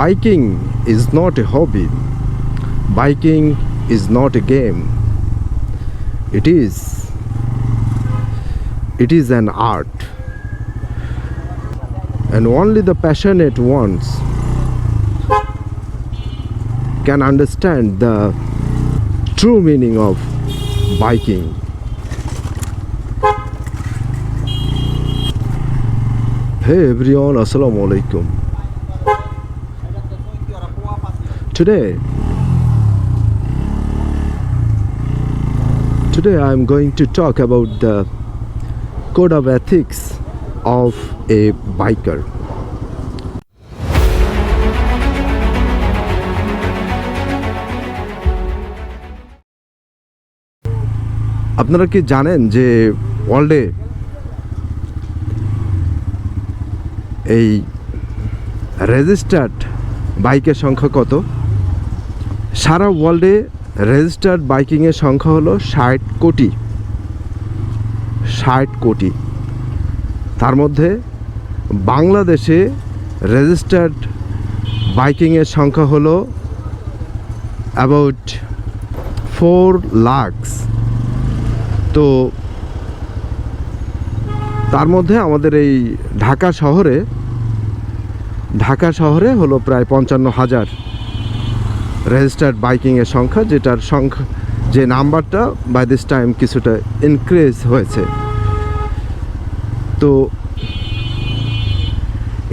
biking is not a hobby. Biking is not a game. It is it is an art. And only the passionate ones can understand the true meaning of biking. Hey everyone assalamu alaikum today today i am going to talk about the code of ethics of a biker আপনারা কি জানেন যে ওয়ার্ল্ডে এই registered বাইকের সংখ্যা কত সারা ওয়ার্ল্ডে রেজিস্টার্ড বাইকিংয়ের সংখ্যা হলো ষাট কোটি। ষাট কোটি। তার মধ্যে বাংলাদেশে রেজিস্টার্ড বাইকিংয়ের সংখ্যা হলো অ্যাবাউট ফোর লাখস তো তার মধ্যে আমাদের এই ঢাকা শহরে ঢাকা শহরে হলো প্রায় পঞ্চান্ন হাজার। রেজিস্টার্ড বাইকিংয়ের সংখ্যা, যেটার সংখ্যা, যে নাম্বারটা বাই দিস টাইম কিছুটা ইনক্রিজ হয়েছে। তো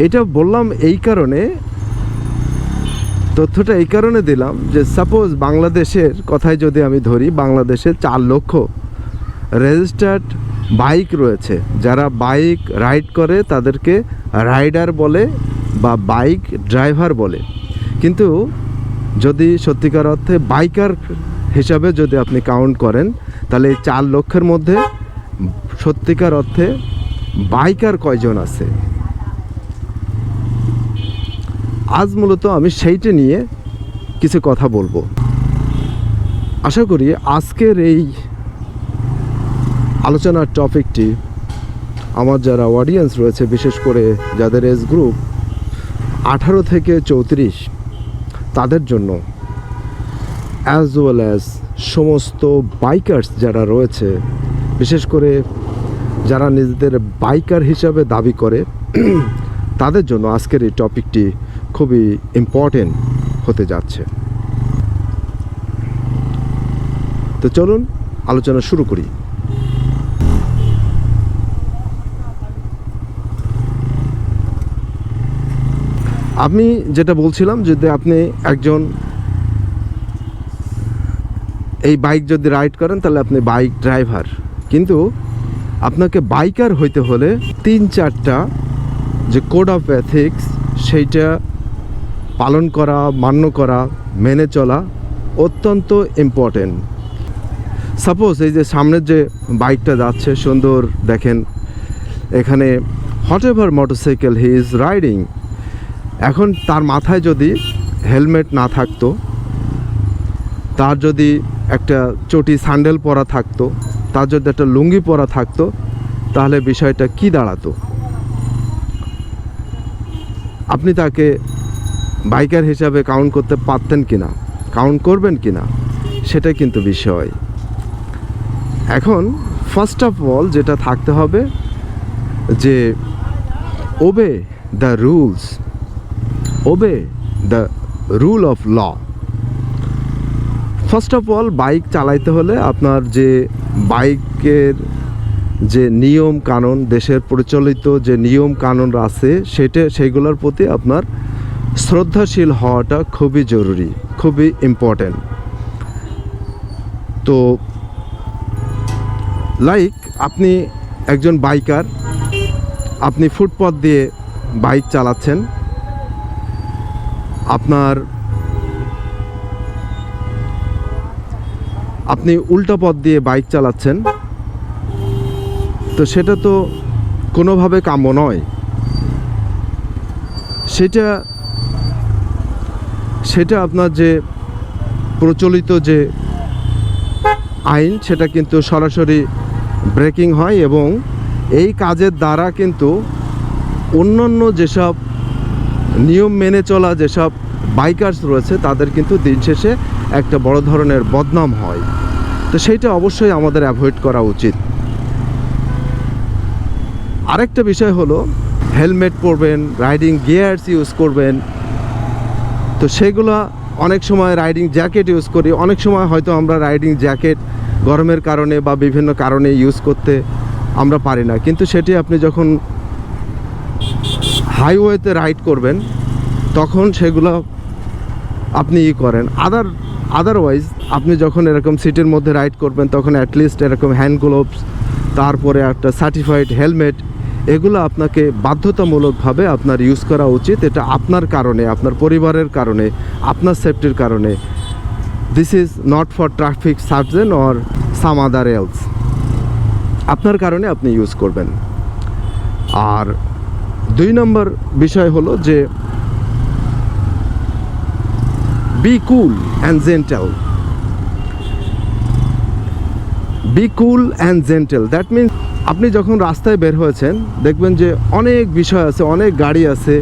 এটা বললাম এই কারণে, তথ্যটা এই কারণে দিলাম যে সাপোজ বাংলাদেশের কথাই যদি আমি ধরি, বাংলাদেশে চার লক্ষ রেজিস্টার্ড বাইক রয়েছে। যারা বাইক রাইড করে, তাদেরকে রাইডার বলে বা বাইক ড্রাইভার বলে। কিন্তু যদি সত্যিকার অর্থে বাইকার হিসাবে যদি আপনি কাউন্ট করেন, তাহলে এই চার লক্ষের মধ্যে সত্যিকার অর্থে বাইকার কয়জন আছে? আজ মূলত আমি সেইটা নিয়ে কিছু কথা বলব। আশা করি আজকের এই আলোচনার টপিকটি আমার যারা অডিয়েন্স রয়েছে, বিশেষ করে যাদের এজ গ্রুপ আঠারো থেকে চৌত্রিশ তাদের জন্য অ্যাজ ওয়েল অ্যাজ সমস্ত বাইকার্স যারা রয়েছে, বিশেষ করে যারা নিজেদের বাইকার হিসাবে দাবি করে, তাদের জন্য আজকের এই টপিকটি খুবই ইম্পর্টেন্ট হতে যাচ্ছে। তো চলুন, আলোচনা শুরু করি। আমি যেটা বলছিলাম যদি আপনি একজন এই বাইক যদি রাইড করেন, তাহলে আপনি বাইক ড্রাইভার। কিন্তু আপনাকে বাইকার হইতে হলে তিন চারটা যে কোড অফ এথিক্স, সেইটা পালন করা, মান্য করা, মেনে চলা অত্যন্ত ইম্পর্টেন্ট সাপোজ এই যে সামনের যে বাইকটা যাচ্ছে, সুন্দর দেখেন, এখানে whatever motorcycle he is riding এখন তার মাথায় যদি হেলমেট না থাকতো, তার যদি একটা চটি স্যান্ডেল পরা থাকতো, তার যদি একটা লুঙ্গি পরা থাকতো, তাহলে বিষয়টা কি দাঁড়াতো? আপনি তাকে বাইকার হিসাবে কাউন্ট করতে পারতেন কিনা কাউন্ট করবেন কি না সেটা কিন্তু বিষয়। এখন ফার্স্ট অফ অল যেটা থাকতে হবে যে obey the rules obey the rule of law first of all bike চালাইতে হলে আপনার যে বাইকের যে নিয়ম কানুন, দেশের প্রচলিত যে নিয়ম কানুন আছে, সেটা, সেইগুলোর প্রতি আপনার শ্রদ্ধাশীল হওয়াটা খুবই জরুরি, খুবই ইম্পর্ট্যান্ট তো লাইক আপনি একজন বাইকার আপনি ফুটপথ দিয়ে বাইক চালাচ্ছেন আপনার, আপনি উল্টা পথ দিয়ে বাইক চালাচ্ছেন, তো সেটা তো কোনোভাবে কাম্য নয়। সেটা সেটা আপনার যে প্রচলিত যে আইন, সেটা কিন্তু সরাসরি ব্রেকিং হয় এবং এই কাজের দ্বারা কিন্তু অন্যান্য যেসব নিয়ম মেনে চলা যেসব বাইকার্স রয়েছে, তাদের কিন্তু দিন শেষে একটা বড় ধরনের বদনাম হয়। তো সেইটা অবশ্যই আমাদের অ্যাভয়েড করা উচিত। আরেকটা বিষয় হলো, হেলমেট পরবেন রাইডিং গিয়ার্স ইউজ করবেন। তো সেগুলো অনেক সময় রাইডিং জ্যাকেট ইউজ করি। অনেক সময় হয়তো আমরা রাইডিং জ্যাকেট গরমের কারণে বা বিভিন্ন কারণে ইউজ করতে আমরা পারি না। কিন্তু সেটি আপনি যখন হাইওয়েতে রাইড করবেন, তখন সেগুলো আপনি ই করেন। আদার আদারওয়াইজ আপনি যখন এরকম সিটির মধ্যে রাইড করবেন, তখন অ্যাটলিস্ট এরকম হ্যান্ড গ্লোভস তারপরে একটা সার্টিফাইড হেলমেট এগুলো আপনাকে বাধ্যতামূলকভাবে আপনার ইউজ করা উচিত। এটা আপনার কারণে, আপনার পরিবারের কারণে, আপনার সেফটির কারণে। This is not for traffic sergeant or some other else আপনার কারণে আপনি ইউজ করবেন। আর দুই নম্বর বিষয় হলো যে be cool and gentle be cool and gentle that means আপনি যখন রাস্তায় বের হয়েছেন, দেখবেন যে অনেক বিষয় আছে, অনেক গাড়ি আছে।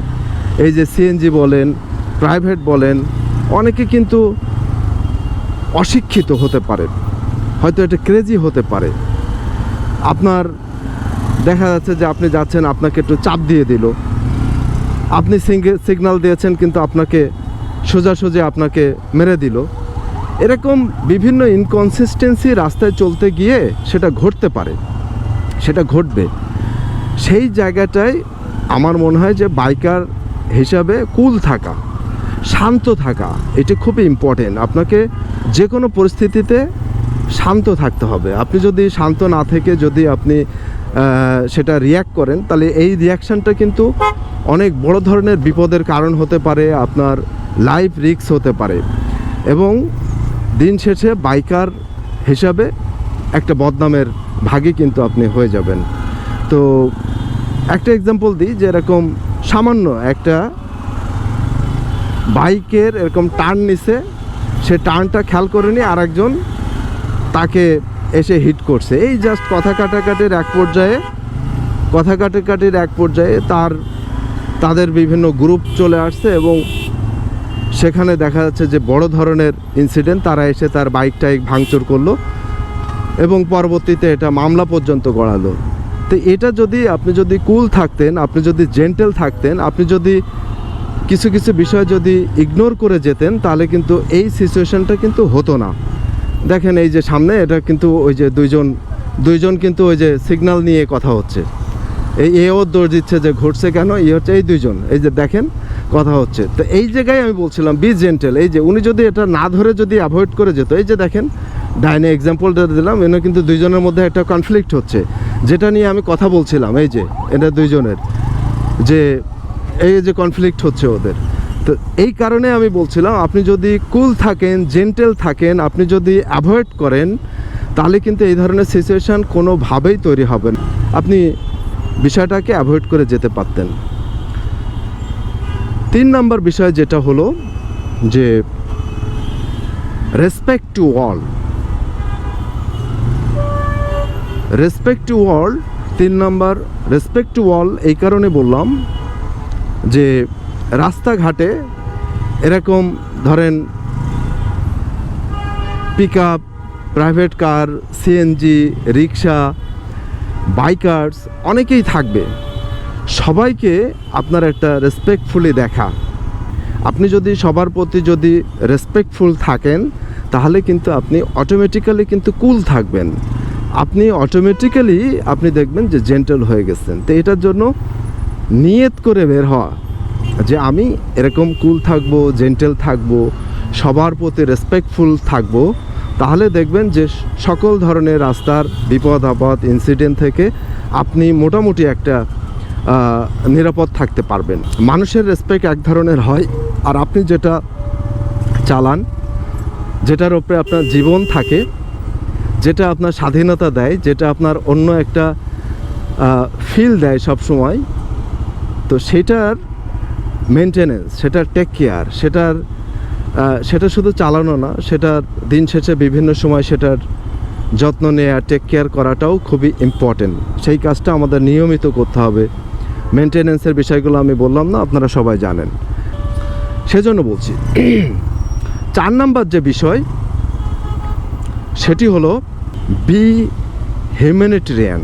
এই যে সিএনজি বলেন প্রাইভেট বলেন, অনেকে কিন্তু অশিক্ষিত হতে পারে। হয়তো এটা ক্রেজি হতে পারে। আপনার দেখা যাচ্ছে যে আপনি যাচ্ছেন, আপনাকে একটু চাপ দিয়ে দিল। আপনি সিগন্যাল দিয়েছেন, কিন্তু আপনাকে সোজাসুজি আপনাকে মেরে দিল। এরকম বিভিন্ন ইনকনসিস্টেন্সি রাস্তায় চলতে গিয়ে সেটা ঘটতে পারে। সেটা ঘটবে। সেই জায়গাটায় আমার মনে হয় যে বাইকার হিসাবে কুল থাকা, শান্ত থাকা, এটা খুবই ইম্পর্টেন্ট আপনাকে যে কোনো পরিস্থিতিতে শান্ত থাকতে হবে। আপনি যদি শান্ত না থেকে যদি আপনি সেটা রিয়্যাক্ট করেন, তাহলে এই রিয়াকশানটা কিন্তু অনেক বড় ধরনের বিপদের কারণ হতে পারে, আপনার লাইফ রিস্ক হতে পারে। এবং দিন শেষে বাইকার হিসাবে একটা বদনামের ভাগে কিন্তু আপনি হয়ে যাবেন। তো একটা এক্সাম্পল দিই যে এরকম সামান্য একটা বাইকের এরকম টার্ন নিছে, সে টার্নটা খেয়াল করেনি আর একজন তাকে এসে হিট করছে। এই জাস্ট কথা কাটাকাটির এক পর্যায়ে, কথা কাটাকাটির এক পর্যায়ে তার, তাদের বিভিন্ন গ্রুপ চলে আসছে এবং সেখানে দেখা যাচ্ছে যে বড় ধরনের ইনসিডেন্ট তারা এসে তার বাইকটাই ভাঙচুর করল এবং পরবর্তীতে এটা মামলা পর্যন্ত গড়ালো। তো এটা যদি আপনি যদি কুল থাকতেন, আপনি যদি জেন্টেল থাকতেন, আপনি যদি কিছু কিছু বিষয় যদি ইগনোর করে যেতেন, তাহলে কিন্তু এই সিচুয়েশনটা কিন্তু হতো না। দেখেন এই যে সামনে, এটা কিন্তু ওই যে দুইজন দুইজন কিন্তু ওই যে সিগন্যাল নিয়ে কথা হচ্ছে। এই এও দৌড় দিচ্ছে যে ঘটছে কেন? এই হচ্ছে এই দুইজন। এই যে দেখেন, কথা হচ্ছে। তো এই জায়গায় আমি বলছিলাম বি জেন্টেল এই যে উনি যদি এটা না ধরে যদি অ্যাভয়েড করে যেত, এই যে দেখেন, ডাইনে এক্সাম্পলটা দিলাম, এনে কিন্তু দুইজনের মধ্যে একটা কনফ্লিক্ট হচ্ছে। যেটা নিয়ে আমি কথা বলছিলাম, এই যে, এটা দুইজনের। যে এই যে কনফ্লিক্ট হচ্ছে ওদের। তো এই কারণে আমি বলছিলাম, আপনি যদি কুল থাকেন জেন্টেল থাকেন, আপনি যদি অ্যাভয়েড করেন, তাহলে কিন্তু এই ধরনের সিচুয়েশান কোনোভাবেই তৈরি হবে না। আপনি বিষয়টাকে অ্যাভয়েড করে যেতে পারতেন। তিন নম্বর বিষয় যেটা হলো যে respect to all respect to all তিন নম্বর রেসপেক্ট টু অল এই কারণে বললাম যে রাস্তাঘাটে এরকম ধরেন pick up private car CNG rickshaw bikers অনেকেই থাকবে। সবাইকে আপনার একটা রেসপেক্টফুলি দেখা। আপনি যদি সবার প্রতি যদি রেসপেক্টফুল থাকেন, তাহলে কিন্তু আপনি অটোমেটিক্যালি কিন্তু কুল থাকবেন। আপনি অটোমেটিক্যালি আপনি দেখবেন যে জেন্টেল হয়ে গেছেন। তো এটার জন্য নিয়ত করে বের হওয়া। যে আমি এরকম কুল থাকব জেন্টেল থাকব, সবার প্রতি রেসপেক্টফুল থাকব, তাহলে দেখবেন যে সকল ধরনের রাস্তার বিপদ, আপদ ইনসিডেন্ট থেকে আপনি মোটামুটি একটা নিরাপদ থাকতে পারবেন। মানুষের রেসপেক্ট এক ধরনের হয়, আর আপনি যেটা চালান, যেটার ওপরে আপনার জীবন থাকে, যেটা আপনার স্বাধীনতা দেয়, যেটা আপনার অন্য একটা ফিল দেয় সব সময় তো সেটার মেনটেনেন্স সেটার টেক কেয়ার সেটার সেটা শুধু চালানো না সেটার দিন শেষে বিভিন্ন সময় সেটার যত্ন নেওয়া টেক কেয়ার করাটাও খুবই ইম্পর্টেন্ট সেই কাজটা আমাদের নিয়মিত করতে হবে। মেনটেনেন্সের বিষয়গুলো আমি বললাম না, আপনারা সবাই জানেন। সেজন্য বলছি, চার নাম্বার যে বিষয়, সেটি হলো বি হিউম্যানিটেরিয়ান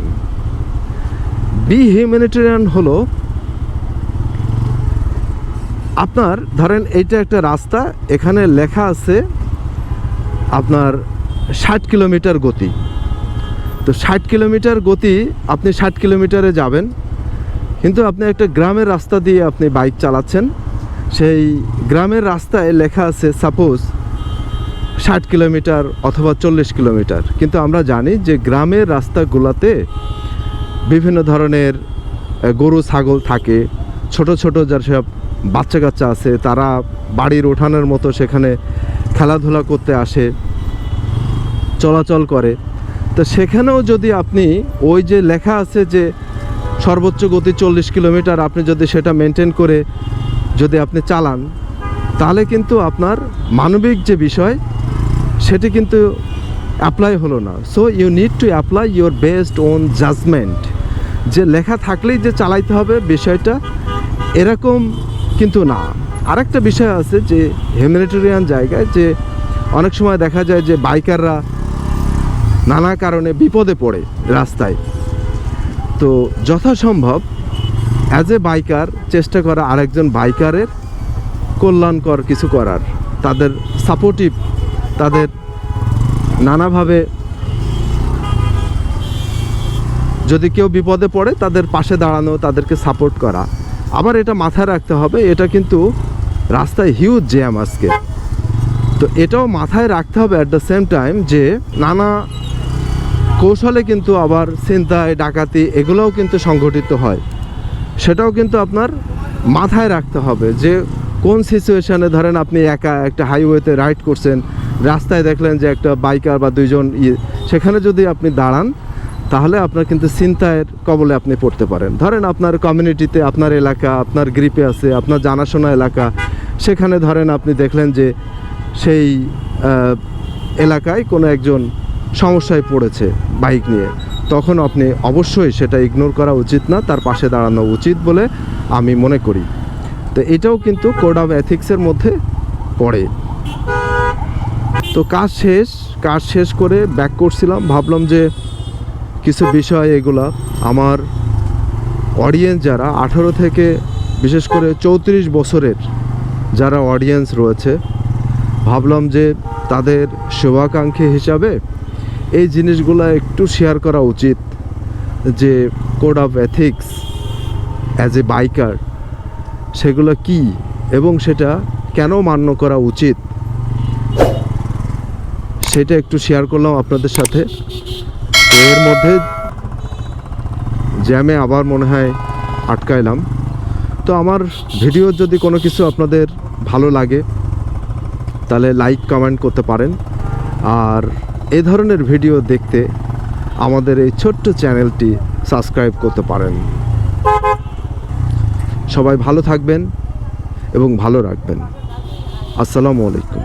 বি হিউম্যানিটেরিয়ান হলো আপনার, ধরেন এইটা একটা রাস্তা, এখানে লেখা আছে আপনার ষাট কিলোমিটার গতি। তো ষাট কিলোমিটার গতি, আপনি ষাট কিলোমিটারে যাবেন, কিন্তু আপনি একটা গ্রামের রাস্তা দিয়ে আপনি বাইক চালাচ্ছেন। সেই গ্রামের রাস্তায় লেখা আছে, সাপোজ ষাট কিলোমিটার অথবা চল্লিশ কিলোমিটার। কিন্তু আমরা জানি যে গ্রামের রাস্তাগুলোতে বিভিন্ন ধরনের গরু, ছাগল থাকে, ছোট ছোট যার সব বাচ্চা কাচ্চা আছে, তারা বাড়ির ওঠানোর মতো সেখানে খেলাধুলা করতে আসে, চলাচল করে। তো সেখানেও যদি আপনি ওই যে লেখা আছে যে সর্বোচ্চ গতি চল্লিশ কিলোমিটার, আপনি যদি সেটা মেনটেন করে যদি আপনি চালান, তাহলে কিন্তু আপনার মানবিক যে বিষয়, সেটি কিন্তু অ্যাপ্লাই হলো না। So you need to apply your best own judgement যে লেখা থাকলেই যে চালাইতে হবে বিষয়টা, এরকম কিন্তু না। আরেকটা বিষয় আছে যে হিউম্যানিটেরিয়ান জায়গায় যে, অনেক সময় দেখা যায় যে, বাইকাররা নানা কারণে বিপদে পড়ে রাস্তায়। তো যথাসম্ভব অ্যাজ এ বাইকার চেষ্টা করা আরেকজন বাইকারের কল্যাণকর কিছু করার। তাদের সাপোর্টিভ তাদের নানাভাবে যদি কেউ বিপদে পড়ে, তাদের পাশে দাঁড়ানো, তাদেরকে সাপোর্ট করা। আবার এটা মাথায় রাখতে হবে, এটা কিন্তু রাস্তায় হিউজ জ্যাম আজকে। তো এটাও মাথায় রাখতে হবে অ্যাট দ্য সেম টাইম যে নানা কৌশলে কিন্তু আবার ছিনতাই, ডাকাতি এগুলোও কিন্তু সংঘটিত হয়। সেটাও কিন্তু আপনার মাথায় রাখতে হবে যে কোন সিচুয়েশানে ধরেন আপনি একা একটা হাইওয়েতে রাইড করছেন, রাস্তায় দেখলেন যে একটা বাইকার বা দুইজন সেখানে যদি আপনি দাঁড়ান তাহলে আপনার কিন্তু ছিনতাইয়ের কবলে আপনি পড়তে পারেন। ধরেন আপনার কমিউনিটিতে আপনার এলাকা, আপনার গ্রিপে আছে, আপনার জানাশোনা এলাকা, সেখানে ধরেন আপনি দেখলেন যে সেই এলাকায় কোনো একজন সমস্যায় পড়েছে বাইক নিয়ে। তখন আপনি অবশ্যই সেটা ইগনোর করা উচিত না, তার পাশে দাঁড়ানো উচিত বলে আমি মনে করি। তো এটাও কিন্তু কোড অফ এথিক্সের মধ্যে পড়ে। তো কাজ শেষ কাজ শেষ করে ব্যাক করছিলাম, ভাবলাম যে কিছু বিষয় এগুলা আমার অডিয়েন্স যারা আঠারো থেকে বিশেষ করে চৌত্রিশ বছরের যারা অডিয়েন্স রয়েছে, ভাবলাম যে তাদের শুভাকাঙ্ক্ষী হিসাবে এই জিনিসগুলো একটু শেয়ার করা উচিত যে code of ethics as a biker সেগুলো কি এবং সেটা কেন মান্য করা উচিত সেটা একটু শেয়ার করলাম আপনাদের সাথে। তো এর মধ্যে জ্যামে আবার মনে হয় আটকাইলাম। তো আমার ভিডিও যদি কোনো কিছু আপনাদের ভালো লাগে, তাহলে লাইক কমেন্ট করতে পারেন। আর এ ধরনের ভিডিও দেখতে আমাদের এই ছোট্ট চ্যানেলটি সাবস্ক্রাইব করতে পারেন। সবাই ভালো থাকবেন এবং ভালো রাখবেন। আসসালামু আলাইকুম।